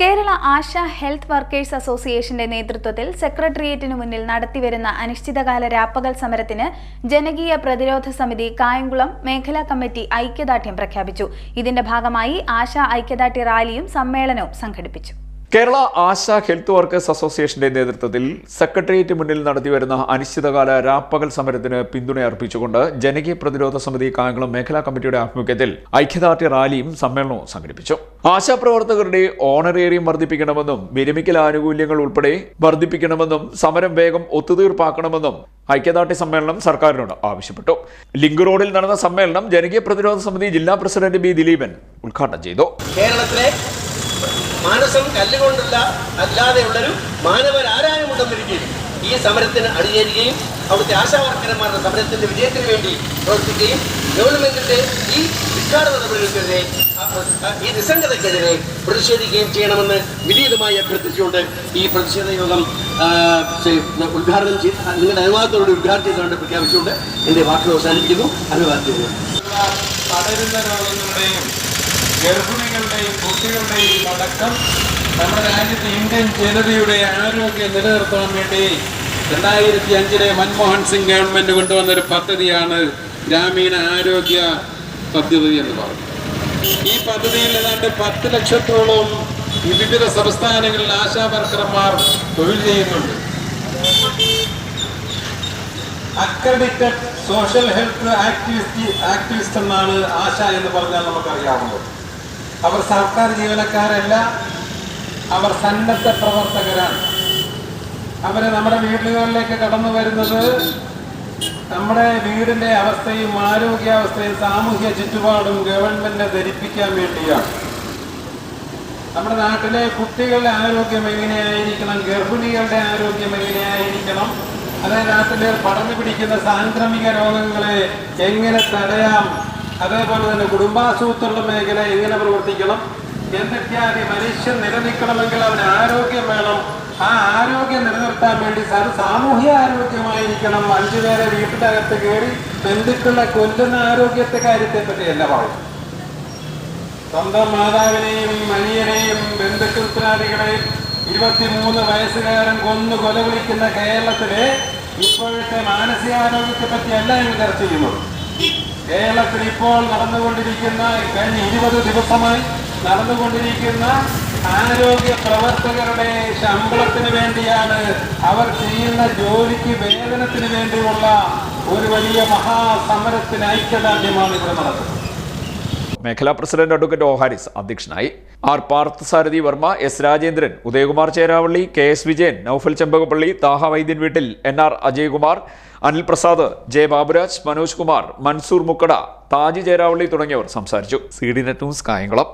കേരള ആശ health workers അസോസിയേഷന്റെ നേതൃത്വത്തിൽ സെക്രട്ടേറിയറ്റിനു മുന്നിൽ നടത്തിവരുന്ന അനിശ്ചിതകാല രാപ്പകൽ സമരത്തിന് ജനകീയ പ്രതിരോധ സമിതി കായംകുളം മേഖലാ കമ്മിറ്റി ഐക്യദാർഢ്യം പ്രഖ്യാപിച്ചു. ഇതിന്റെ ഭാഗമായി ആശ ഐക്യദാർഢ്യ റാലിയും സമ്മേളനവും സംഘടിപ്പിച്ചു. കേരള ആശ ഹെൽത്ത് വർക്കേഴ്സ് അസോസിയേഷന്റെ നേതൃത്വത്തിൽ സെക്രട്ടേറിയറ്റ് മുന്നിൽ നടത്തിവരുന്ന അനിശ്ചിതകാല രാപ്പകൽ സമരത്തിന് പിന്തുണ അർപ്പിച്ചുകൊണ്ട് ജനകീയ പ്രതിരോധ സമിതി കായംകുളം മേഖലാ കമ്മിറ്റിയുടെ ആഭിമുഖ്യത്തിൽ ഐക്യദാർഢ്യ റാലിയും സമ്മേളനവും സംഘടിപ്പിച്ചു. ആശാപ്രവർത്തകരുടെ ഓണറേറിയം വർദ്ധിപ്പിക്കണമെന്നും വിരമിക്കൽ ആനുകൂല്യങ്ങൾ ഉൾപ്പെടെ വർദ്ധിപ്പിക്കണമെന്നും സമരം വേഗം ഒത്തുതീർപ്പാക്കണമെന്നും ഐക്യദാർഢ്യ സമ്മേളനം സർക്കാരിനോട് ആവശ്യപ്പെട്ടു. ലിങ്ക് റോഡിൽ നടന്ന സമ്മേളനം ജനകീയ പ്രതിരോധ സമിതി ജില്ലാ പ്രസിഡന്റ് ബി ദിലീപൻ ഉദ്ഘാടനം ചെയ്തു. കേരളത്തിലെ മാനസം കല്ലുകൊണ്ടുള്ള അല്ലാതെയുള്ളൊരു മാനവരാരായമുണ്ടെന്നിരിക്കുകയും ഈ സമരത്തിന് അണിചേരുകയും അവിടുത്തെ ആശാവർക്കരന്മാരുടെ സമരത്തിന്റെ വിജയത്തിന് വേണ്ടി പ്രവർത്തിക്കുകയും ഗവൺമെന്റിന്റെ ഈ വിസ്താര നടപടികൾക്കെതിരെ ഈ നിസ്സംഗതക്കെതിരെ പ്രതിഷേധിക്കുകയും ചെയ്യണമെന്ന് വിനീതമായി അഭ്യർത്ഥിച്ചുകൊണ്ട് ഈ പ്രതിഷേധ യോഗം ഉദ്ഘാടനം ചെയ്ത് നിങ്ങളുടെ അനുവാദത്തോട് ഉദ്ഘാടനം ചെയ്തുകൊണ്ട് പ്രഖ്യാപിച്ചുകൊണ്ട് എന്റെ വാക്കുകൾ അവസാനിപ്പിക്കുന്നു. അനുവാദം ചെയ്യുന്നു. ഗർഭിണികളുടെയും കുട്ടികളുടെയും അടക്കം നമ്മുടെ രാജ്യത്തെ ഇന്ത്യൻ ജനതയുടെ ആരോഗ്യം നിലനിർത്താൻ വേണ്ടി രണ്ടായിരത്തി അഞ്ചിലെ മൻമോഹൻ സിംഗ് ഗവൺമെന്റ് കൊണ്ടുവന്ന ഒരു പദ്ധതിയാണ് ഗ്രാമീണ ആരോഗ്യ പദ്ധതി എന്ന് പറയുന്നത്. ഈ പദ്ധതിയിൽ ഏതാണ്ട് പത്ത് ലക്ഷത്തോളം വിവിധ സംസ്ഥാനങ്ങളിൽ ആശാ വർക്കർമാർ തൊഴിൽ ചെയ്യുന്നുണ്ട്. Accredited social health activist activist എന്നാണ് ആശ എന്ന് പറഞ്ഞാൽ നമുക്കറിയാവുന്നത്. അവർ സർക്കാർ ജീവനക്കാരല്ല അവർ സന്നദ്ധ പ്രവർത്തകരാണ്. അവർ നമ്മുടെ വീടുകളിലേക്ക് കടന്നു വരുന്നത് നമ്മുടെ വീടിന്റെ അവസ്ഥയും ആരോഗ്യാവസ്ഥയും സാമൂഹ്യ ചുറ്റുപാടും ഗവൺമെന്റിനെ ധരിപ്പിക്കാൻ വേണ്ടിയാണ്. നമ്മുടെ നാട്ടിലെ കുട്ടികളുടെ ആരോഗ്യം എങ്ങനെയായിരിക്കണം ഗർഭിണികളുടെ ആരോഗ്യം എങ്ങനെയായിരിക്കണം അതായത് നാട്ടിലെ പടർന്നു പിടിക്കുന്ന സാംക്രമിക രോഗങ്ങളെ എങ്ങനെ തടയാം അതേപോലെ തന്നെ കുടുംബാസൂത്രണ മേഖല എങ്ങനെ പ്രവർത്തിക്കണം? എന്തൊക്കെയാണ് മനുഷ്യൻ നിലനിൽക്കണമെങ്കിൽ അവന് ആരോഗ്യം വേണം? ആ ആരോഗ്യം നിലനിർത്താൻ വേണ്ടി സാർ സാമൂഹ്യ ആരോഗ്യമായിരിക്കണം. അഞ്ചു പേരെ വീട്ടിനകത്ത് കയറി ബന്ധുക്കളെ കൊല്ലുന്ന ആരോഗ്യത്തെ കാര്യത്തെ പറ്റിയല്ല പറയും സ്വന്തം മാതാവിനെയും മനിയനെയും ബന്ധുക്കൃത്രാദികളെയും ഇരുപത്തിമൂന്ന് വയസ്സുകാരൻ കൊന്നു കൊല വിളിക്കുന്ന കേരളത്തിലെ ഇപ്പോഴത്തെ മാനസികാരോഗ്യത്തെ പറ്റിയല്ല ഞങ്ങൾ ചർച്ച ചെയ്യുന്നത്. കേരളത്തിൽ ഇപ്പോൾ നടന്നുകൊണ്ടിരിക്കുന്ന കഴിഞ്ഞ ഇരുപത് ദിവസമായി നടന്നുകൊണ്ടിരിക്കുന്ന ആരോഗ്യ പ്രവർത്തകരുടെ ശമ്പളത്തിന് വേണ്ടിയാണ് അവർ ചെയ്യുന്ന ജോലിക്ക് വേതനത്തിന് വേണ്ടിയുള്ള ഒരു വലിയ മഹാസമരത്തിന് ഐക്യദാർഢ്യമാണ് ഇവിടെ നടക്കുന്നത്. മേഖലാ പ്രസിഡന്റ് അഡ്വക്കേറ്റ് ഒ ഹാരിസ് അധ്യക്ഷനായി R Parthasarathy Varma S Rajendran Udayakumar Cheravally K S Vijayan Noufal Chembakappally Thaha Vaidyan വീട്ടിൽ N R Ajaykumar Anil Prasad J Baburaj Manoj Kumar Mansoor Mukkada Thaji Cheravally തുടങ്ങിയവർ സംസാരിച്ചു. C D net news Kayamkulam.